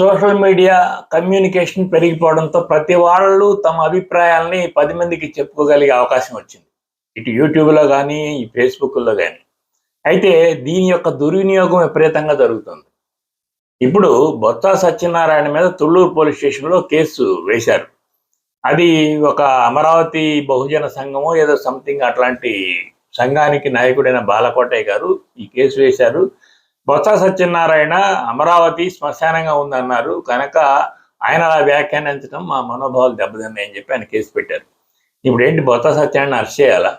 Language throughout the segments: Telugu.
సోషల్ మీడియా కమ్యూనికేషన్ పెరిగిపోవడంతో ప్రతి వాళ్ళు తమ అభిప్రాయాల్ని పది మందికి చెప్పుకోగలిగే అవకాశం వచ్చింది. ఇటు యూట్యూబ్లో కానీ ఈ ఫేస్బుక్లో కానీ అయితే దీని యొక్క దుర్వినియోగం విపరీతంగా జరుగుతుంది. ఇప్పుడు బొత్స సత్యనారాయణ మీద తుళ్ళూరు పోలీస్ స్టేషన్లో కేసు వేశారు. అది ఒక అమరావతి బహుజన సంఘమో ఏదో సంథింగ్ అట్లాంటి సంఘానికి నాయకుడైన బాలకోటయ్య గారు ఈ కేసు వేశారు. బొత్స సత్యనారాయణ అమరావతి శ్మశానంగా ఉందన్నారు. కనుక ఆయన అలా వ్యాఖ్యానించడం మా మనోభావాలు దెబ్బతిన్నాయని చెప్పి ఆయన కేసు పెట్టారు. ఇప్పుడు ఏంటి బొత్స సత్యనారాయణ అరెస్ట్ చేయాలా?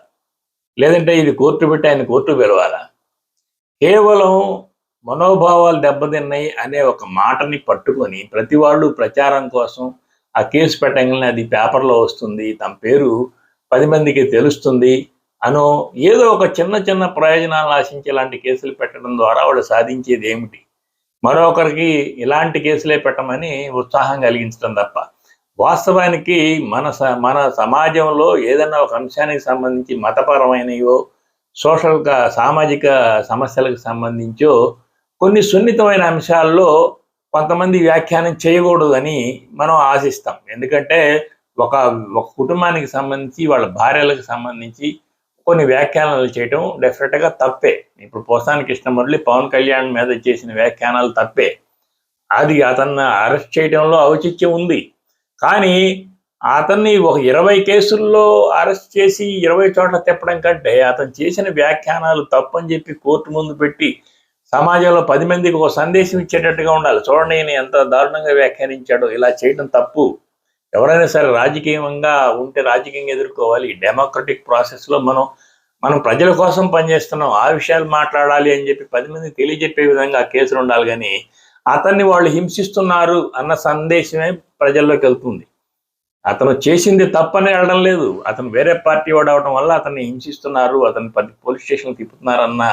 లేదంటే ఇది కోర్టు పెట్టి ఆయన కోర్టు పిలవాలా? కేవలం మనోభావాలు దెబ్బతిన్నాయి అనే ఒక మాటని పట్టుకొని ప్రతి వాళ్ళు ప్రచారం కోసం ఆ కేసు పెట్టగానే అది పేపర్లో వస్తుంది. తమ పేరు పది మందికి తెలుస్తుంది. అను ఏదో ఒక చిన్న చిన్న ప్రయోజనాలు ఆశించి ఇలాంటి కేసులు పెట్టడం ద్వారా వాళ్ళు సాధించేది ఏమిటి? మరొకరికి ఇలాంటి కేసులే పెట్టమని ఉత్సాహం కలిగించడం తప్ప వాస్తవానికి మన స మన సమాజంలో ఏదైనా ఒక అంశానికి సంబంధించి మతపరమైనవో సోషల్ సామాజిక సమస్యలకు సంబంధించో కొన్ని సున్నితమైన అంశాల్లో కొంతమంది వ్యాఖ్యానం చేయకూడదు అని మనం ఆశిస్తాం. ఎందుకంటే ఒక ఒక కుటుంబానికి సంబంధించి వాళ్ళ భార్యలకు సంబంధించి కొన్ని వ్యాఖ్యానాలు చేయటం డెఫినెట్గా తప్పే. ఇప్పుడు పోసాని కృష్ణమురళి పవన్ కళ్యాణ్ మీద చేసిన వ్యాఖ్యానాలు తప్పే. అది అతన్ని అరెస్ట్ చేయడంలో ఔచిత్యం ఉంది. కానీ అతన్ని ఒక ఇరవై కేసుల్లో అరెస్ట్ చేసి ఇరవై చోట్ల తిప్పడం కంటే అతను చేసిన వ్యాఖ్యానాలు తప్పని చెప్పి కోర్టు ముందు పెట్టి సమాజంలో పది మందికి ఒక సందేశం ఇచ్చేటట్టుగా ఉండాలి. చూడండి ఎంత దారుణంగా వ్యాఖ్యానించాడో. ఇలా చేయడం తప్పు. ఎవరైనా సరే రాజకీయంగా ఉంటే రాజకీయంగా ఎదుర్కోవాలి. డెమోక్రటిక్ ప్రాసెస్లో మనం మనం ప్రజల కోసం పనిచేస్తున్నాం. ఆ విషయాలు మాట్లాడాలి అని చెప్పి పది మంది తెలియజెప్పే విధంగా కేసులు ఉండాలి కానీ అతన్ని వాళ్ళు హింసిస్తున్నారు అన్న సందేశమే ప్రజల్లోకి వెళ్తుంది. అతను చేసింది తప్పని వెళ్ళడం లేదు. అతను వేరే పార్టీ వాడు అవడం వల్ల అతన్ని హింసిస్తున్నారు అతను పది పోలీస్ స్టేషన్ తిప్పుతున్నారు అన్న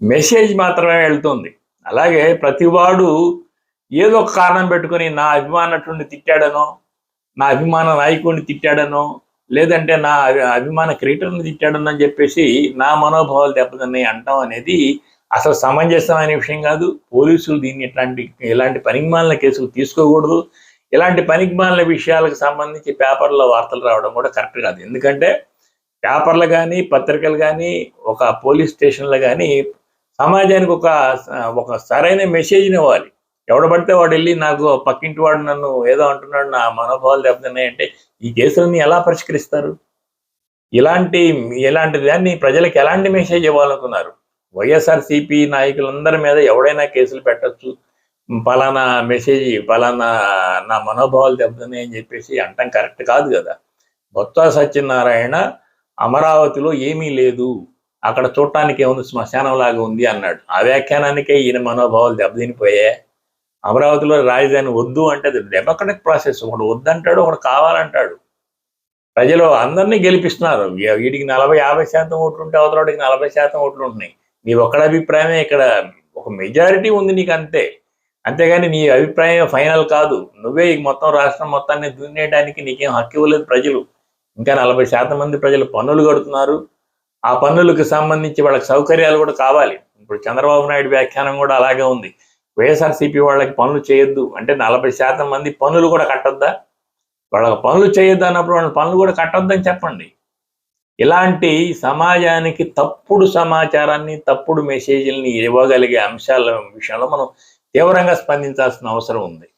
మెసేజ్ మాత్రమే వెళ్తుంది. అలాగే ప్రతివాడు ఏదో ఒక కారణం పెట్టుకొని నా అభిమానటువంటి తిట్టాడనో నా అభిమాన నాయకుడిని తిట్టాడనో లేదంటే నా అభిమాన క్రియేటర్ని తిట్టాడనో అని చెప్పేసి నా మనోభావాలు దెబ్బతిన్నాయి అంటాం అనేది అసలు సమంజసమైన విషయం కాదు. పోలీసులు దీన్ని ఇట్లాంటి ఇలాంటి పనికిమాలిన కేసులు తీసుకోకూడదు. ఇలాంటి పనికిమాలిన విషయాలకు సంబంధించి పేపర్లో వార్తలు రావడం కూడా కరెక్ట్ కాదు. ఎందుకంటే పేపర్లు కానీ పత్రికలు కానీ ఒక పోలీస్ స్టేషన్లు కానీ సమాజానికి ఒక ఒక సరైన మెసేజ్ని ఇవ్వాలి. ఎవడ పడితే వాడు వెళ్ళి నాకు పక్కింటి వాడు నన్ను ఏదో అంటున్నాడు నా మనోభావాలు దెబ్బతిన్నాయంటే ఈ కేసులని ఎలా పరిష్కరిస్తారు? ఇలాంటి ఇలాంటి దాన్ని ప్రజలకు ఎలాంటి మెసేజ్ ఇవ్వాలనుకున్నారు? వైఎస్ఆర్సిపి నాయకులందరి మీద ఎవడైనా కేసులు పెట్టొచ్చు? పలానా మెసేజ్ పలానా నా మనోభావాలు దెబ్బతున్నాయి అని చెప్పేసి అంటాం కరెక్ట్ కాదు కదా. బొత్స సత్యనారాయణ అమరావతిలో ఏమీ లేదు. అక్కడ చూడటానికి ఏముంది? శ్మశానం లాగా ఉంది అన్నాడు. ఆ వ్యాఖ్యానానికే ఈయన మనోభావాలు దెబ్బతినిపోయాయి. అమరావతిలో రాజధాని వద్దు అంటే అది డెమోక్రటిక్ ప్రాసెస్. ఒకడు వద్దంటాడు ఒకడు కావాలంటాడు. ప్రజలు అందరినీ గెలిపిస్తున్నారు. వీడికి నలభై యాభై శాతం ఓట్లు ఉంటే అవతలవాడికి నలభై శాతం ఓట్లు ఉంటున్నాయి. నీ ఒక్కడ అభిప్రాయమే ఇక్కడ ఒక మెజారిటీ ఉంది నీకు అంతే. అంతేగాని నీ అభిప్రాయం ఫైనల్ కాదు. నువ్వే ఈ మొత్తం రాష్ట్రం మొత్తాన్ని దున్నేయడానికి నీకేం హక్కు ఇవ్వలేదు ప్రజలు. ఇంకా నలభై శాతం మంది ప్రజలు పన్నులు కడుతున్నారు. ఆ పన్నులకు సంబంధించి వాళ్ళకి సౌకర్యాలు కూడా కావాలి. ఇప్పుడు చంద్రబాబు నాయుడు వ్యాఖ్యానం కూడా అలాగే ఉంది. వైఎస్ఆర్సీపీ వాళ్ళకి పనులు చేయొద్దు. అంటే నలభై శాతం మంది పనులు కూడా కట్టొద్దా? వాళ్ళకి పనులు చేయొద్దు అన్నప్పుడు వాళ్ళ పనులు కూడా కట్టొద్దని చెప్పండి. ఇలాంటి సమాజానికి తప్పుడు సమాచారాన్ని తప్పుడు మెసేజ్ల్ని ఇవ్వగలిగే అంశాల విషయంలో మనం తీవ్రంగా స్పందించాల్సిన అవసరం ఉంది.